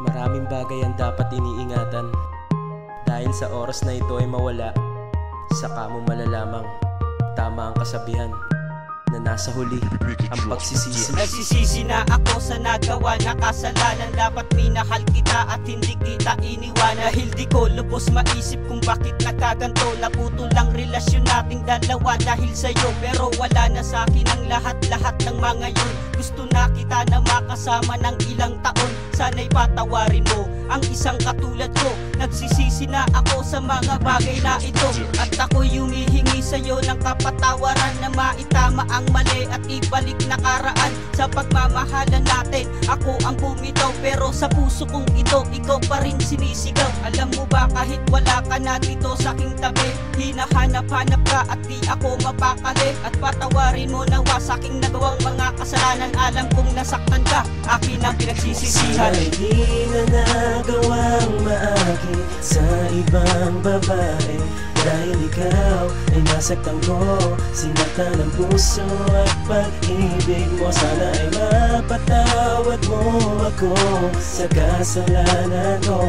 Maraming bagay ang dapat iniingatan. Dahil sa oras na ito ay mawala Saka mo malalamang Tama ang kasabihan na nasa huli ang pagsisisi. Nagsisisi na ako sa nagawa na kasalanan Dapat minahal kita at hindi kita iniwan. Dahil di ko lubos maisip kung bakit nagkaganto Naputo lang relasyon nating dalawa dahil sa'yo. Pero wala na sa akin ang lahat-lahat ng mga yun. Gusto na makasama ng ilang taon. Sana'y patawarin mo ang isang katulad ko. Nagsisisi na ako sa mga bagay na ito. At ako'y humihingi sa'yo ng kapatawaran Na maitama ang mali at ibalik nakaraan Sa pagmamahalan natin, ako ang bumitaw. Pero sa puso kong ito, ikaw pa rin sinisigaw. Alam mo kahit wala ka na dito sa aking tabi Hinahanap-hanap ka at di ako mapakali. At patawarin mo nawa sa aking nagawang mga kasalanan. Alam kong nasaktan ka, akin ang pinagsisisihan. Ay di na nagawang maakit sa ibang babae. Dahil ikaw ay nasaktan ko Sinaktan ang puso at pag-ibig mo. Sana ay mapatawad mo ako Sa kasalanan ko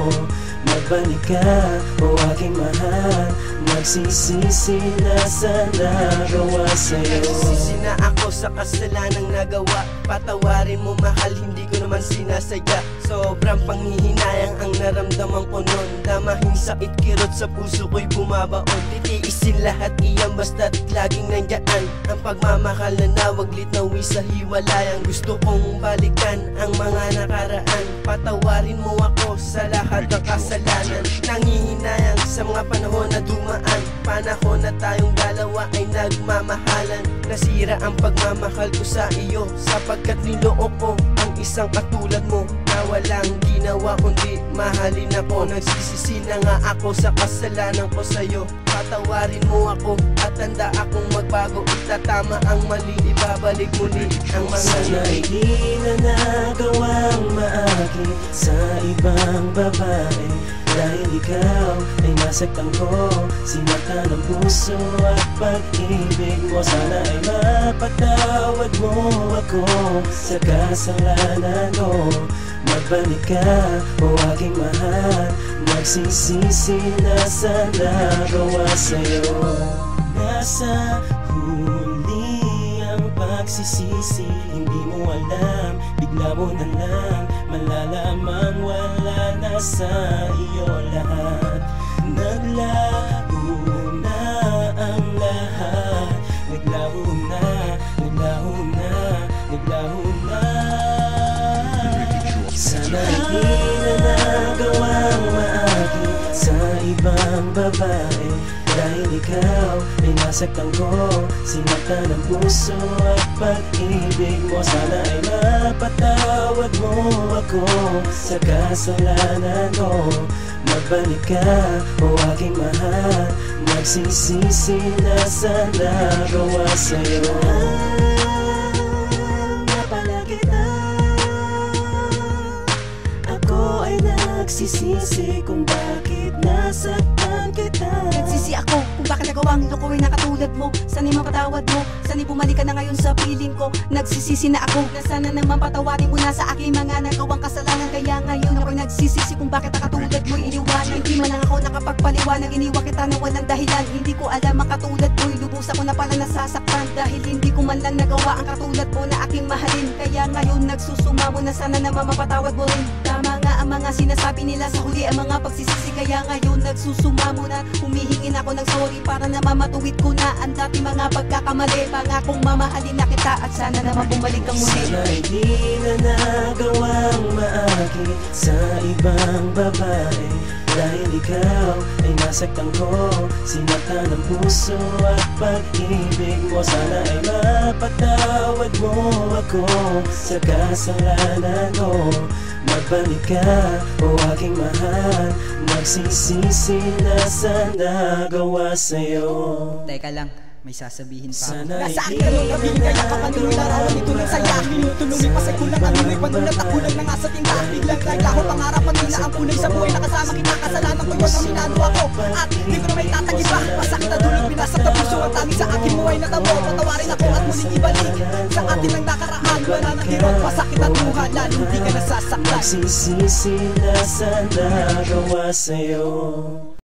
Magbalik ka o aking mahal. Magsisisi na sa nagawa sa'yo. Nagsisisi na ako sa kasalanang nagawa. Patawarin mo mahal, hindi ko naman sinasadya Sobrang panghihinayang ang naramdaman ko nun. Damahing sakit kirot sa puso ko'y bumabaon. Titiisin lahat iyan basta't laging nandiyan. Ang pagmamahal na nawaglit na uwi sa hiwalayan. Gusto kong balikan ang mga nakaraan. Patawarin mo ako sa lahat ng kasalanan Nangihinayang sa mga panahon na dumaan. Panahon na tayong dalawa ay nagmamahalan. Nasira ang pagmamahal ko sa iyo Sapagkat niloo ko ang isang katulad mo. Na walang ginawa kundi mahalin ako. Nagsisisi na nga ako sa kasalanan ko sa'yo. Patawarin mo ako at tanda akong magbago Itatama ang mali, ibabalik muli ang mga Sana ay di na nagawang maakit sa ibang babae. Dahil ikaw ay nasaktan ko Sinaktan ang puso at pag-ibig mo. Sana ay mapatawad mo ako Sa kasalanan ko. Magbalik ka o aking mahal. Magsisisi na sa nagawa sa'yo Nasa huli ang pagsisisi. Hindi mo alam, bigla mo na lang Malalaman wala na sa iyo lahat. Naglaho na ang lahat. Naglaho na, naglaho na, naglaho na. Sana di na sa ibang babae Dahil ikaw ay nasaktan ko Sinaktan ang puso at pag-ibig mo. Sana ay mapatawad mo ako Sa kasalanan ko. Magbalik ka o aking mahal. Magsisisi na sa nagawa sa'yo nagawang lukuhin na katulad mo. Sana'y mapatawad mo. Sana'y bumalik ka na ngayon sa piling ko. Nagsisisi na ako. Na sana naman patawarin mo na sa aking mga nagawang kasalanan. Kaya ngayon ako'y nagsisisi kung bakit nakatulad mo iniwanan. Hindi man lang ako nakapagpaliwanag. Iniwa kita na walang dahilan. Hindi ko alam ang katulad mo'y lubos ako na pala nasasaktan. Dahil hindi ko man lang nagawa ang katulad mo na aking mahalin. Kaya ngayon nagsusumamo na sana naman mapatawad mo rin. Tama nga ang mga sinasabi nila. Sa huli ang mga pagsisisi. Kaya ngayon nagsusumamo na Humihingin ako ng sorry. Para naman matuwid ko na Ang dati mga pagkakamali. Pangakong mamahalin na kita at sana naman bumalik kang muli. Sana ay di na nagawang maakit sa ibang babae. Dahil ikaw ay nasaktan ko Sinaktan ang puso at pag-ibig mo. Sana ay mapatawad mo ako Sa kasalanan ko. Magbalik ka o aking mahal. Magsisisi na sa nagawa sa'yo. Teka lang, may sasabihin pa ako. Sana ay Nasa akin di ang gabi Kaya kapanulong larawan ito ng saya Minuto lumipasay kulang ang amoy panulat At kulang na nga sa tinda Biglang dahil ako pangarapan nila Ang kulay sa buhay. Nakasama kita kasalanan ko yun Aminado ako. At ako at muling ibalik Sa atin lang nakaraan. Hirap, masakit at luha Lalo di ka nasasaktan. Magsisisi na sa nagawa sa'yo